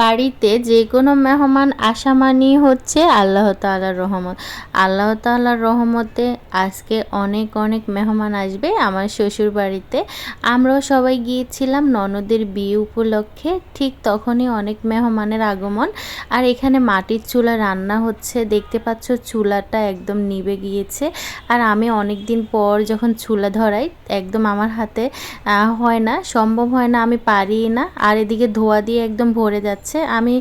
বাড়িতে যে কোনো মেহমান আসা মানেই হচ্ছে আল্লাহ তাআলার রহমত। আল্লাহ তাআলার রহমতে আজকে অনেক অনেক মেহমান আসবে আমার শ্বশুর বাড়িতে আমরাও সবাই গিয়েছিলাম ননদের বিয়ে উপলক্ষে, ঠিক তখনই অনেক মেহমানের আগমন। আর এখানে মাটির চুলা রান্না হচ্ছে, দেখতে পাচ্ছ চুলাটা একদম নিভে গিয়েছে। আর আমি অনেক দিন পর যখন চুলা ধরাই, একদম আমার হাতে হয় না, সম্ভব হয় না, আমি পারি না। আর এদিকে ধোয়া দিয়ে একদম ভরে যাচ্ছে। আমি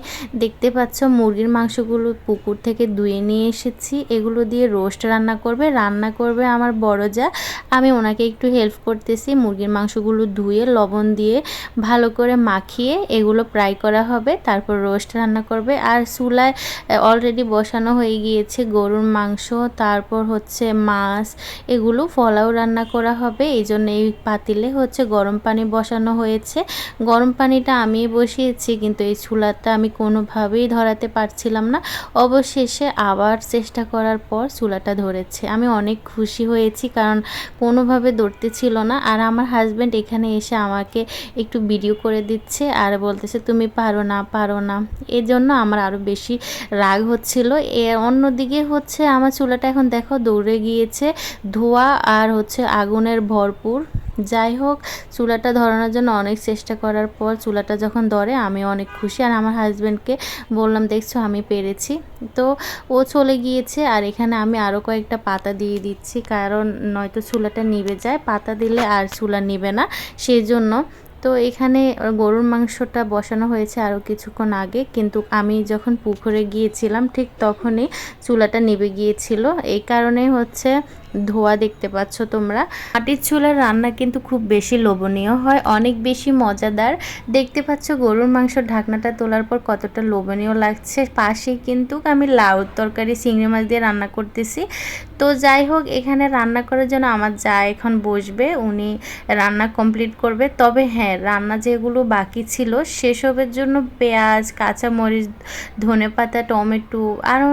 দেখতে পাচ্ছ মুরগির মাংসগুলো পুকুর থেকে ধুয়ে নিয়ে এসেছি। এগুলো দিয়ে রোস্ট রান্না করবে। রান্না করবে আমার বড় যা। আমি ওনাকে একটু হেল্প করতেছি। মুরগির মাংসগুলো ধুয়ে, লবণ দিয়ে ভালো করে মাখিয়ে এগুলো ফ্রাই করা হবে। তারপর রোস্ট রান্না করবে। আর চুলায় অলরেডি বসানো হয়ে গিয়েছে গরুর মাংস। তারপর হচ্ছে মাছ। এগুলো ফলাও রান্না করা হবে। এই জন্য এই পাতিলে হচ্ছে গরম পানি বসানো হয়েছে। গরম পানিটা আমি বসিয়েছি, কিন্তু এই চুলাটা আমি কোনোভাবেই ধরাতে পারছিলাম না। অবশেষে আবার চেষ্টা করার পর চুলাটা ধরেছে। আমি অনেক খুশি হয়েছি কারণ কোনোভাবে ধরতে ছিল না। আর আমার হাজব্যান্ড এখানে এসে আমাকে একটু ভিডিও করে দিচ্ছে আর বলতেছে, তুমি পারো না পারো না। এই জন্য আমার আরও বেশি রাগ হচ্ছিল। এ অন্যদিকে হচ্ছে আমার চুলাটা এখন দেখো দৌড়ে গিয়েছে। ধোয়া আর হচ্ছে আগুনের ভরপুর। যাই হোক, চুলাটা ধরানোর জন্য অনেক চেষ্টা করার পর চুলাটা যখন ধরে আমি অনেক খুশি। আর আমার হাজব্যান্ডকে বললাম, দেখছ, আমি পেরেছি। তো ও চলে গিয়েছে আর এখানে আমি আরও কয়েকটা পাতা দিয়ে দিচ্ছি, কারণ নয়তো চুলাটা নিভে যায়। পাতা দিলে আর চুলা নিবে না সেই জন্য তো এখানে গরুর মাংসটা বসানো হয়েছে আরও কিছুক্ষণ আগে, কিন্তু আমি যখন পুকুরে গিয়েছিলাম, ঠিক তখনই চুলাটা নিভে গিয়েছিল। এই কারণে হচ্ছে ধোয়া দেখতে পাচ্ছ তোমরা। মাটির চুলার রান্না কিন্তু খুব বেশি লোভনীয় হয়, অনেক বেশি মজাদার। দেখতে পাচ্ছ গরুর মাংসর ঢাকনাটা তোলার পর কতটা লোভনীয় লাগছে। পাশে কিন্তু আমি লাউ তরকারি, চিংড়ি মাছ দিয়ে রান্না করতেছি। তো যাই হোক, এখানে রান্না করার জন্য আমার যা এখন বসবে, উনি রান্না কমপ্লিট করবে। তবে হ্যাঁ রান্না যেগুলো বাকি ছিল, সেসবের জন্য পেঁয়াজ, কাঁচামরিচ ধনে পাতা টমেটো, আরও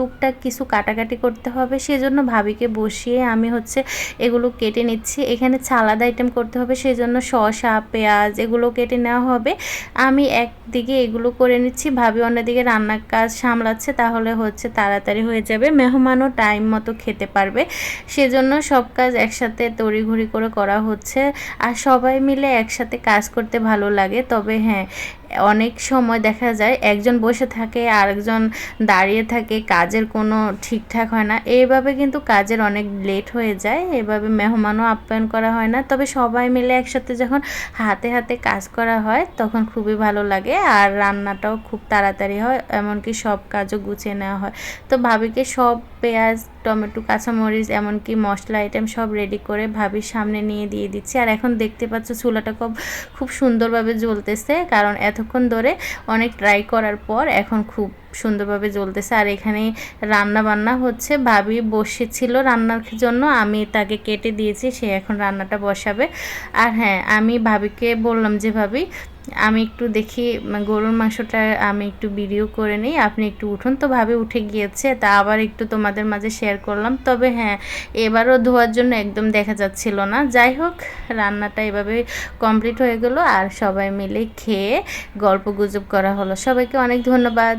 টুকটাক কিছু কাটাকাটি করতে হবে, সেজন্য ভাবিকে বসিয়ে আমি হচ্ছে এগুলো কেটে নিচ্ছি। এখানে সালাদ আইটেম করতে হবে, সেজন্য শসা, পেঁয়াজ এগুলো কেটে নেওয়া হবে। আমি একদিকে এগুলো করে নিচ্ছি, ভাবি অন্যদিকে রান্নার কাজ সামলাচ্ছে, তাহলে হচ্ছে তাড়াতাড়ি হয়ে যাবে। মেহমানও টাইম মতো খেতে পারবে, সেজন্য সব কাজ একসাথে তড়িঘড়ি করে করা হচ্ছে। আর সবাই মিলে একসাথে কাজ করতে ভালো লাগে, তবে হ্যাঁ অনেক সময় দেখা যায় একজন বসে থাকে, আরেকজন দাঁড়িয়ে থাকে, কাজের কোনো ঠিকঠাক হয় না। এইভাবে কিন্তু কাজের অনেক লেট হয়ে যায়, এভাবে মেহমানও আপ্যায়ন করা হয় না। তবে সবাই মিলে একসাথে যখন হাতে হাতে কাজ করা হয়, তখন খুবই ভালো লাগে আর রান্নাটাও খুব তাড়াতাড়ি হয়, এমনকি সব কাজও গুছিয়ে নেওয়া হয়। তো ভাবিকে সব পেঁয়াজ, টমেটো, কাঁচামরিচ, এমনকি মশলা আইটেম সব রেডি করে ভাবির সামনে নিয়ে দিয়ে দিচ্ছি। আর এখন দেখতে পাচ্ছ চুলাটা খুব খুব সুন্দরভাবে জ্বলতেছে, কারণ এতক্ষণ ধরে অনেক ট্রাই করার পর এখন খুব সুন্দরভাবে জ্বলতেছে। আর এখানে রান্না বান্না হচ্ছে। ভাবি বসেছিল রান্নার জন্য, আমি তাকে কেটে দিয়েছি, সে এখন রান্নাটা বসাবে। আর হ্যাঁ আমি ভাবিকে বললাম যে, ভাবি, আমি একটু দেখি গরুর মাংসটা আমি একটু ভিডিও করে নিই, আপনি একটু উঠুন। তো ভাবে উঠে গিয়েছে, তা আবার একটু তোমাদের মাঝে শেয়ার করলাম। তবে হ্যাঁ এবারও ধোয়ার জন্য একদম দেখা যাচ্ছিল না। যাই হোক, রান্নাটা এভাবে কমপ্লিট হয়ে গেল। আর সবাই মিলে খেয়ে গল্প গুজব করা হলো। সবাইকে অনেক ধন্যবাদ।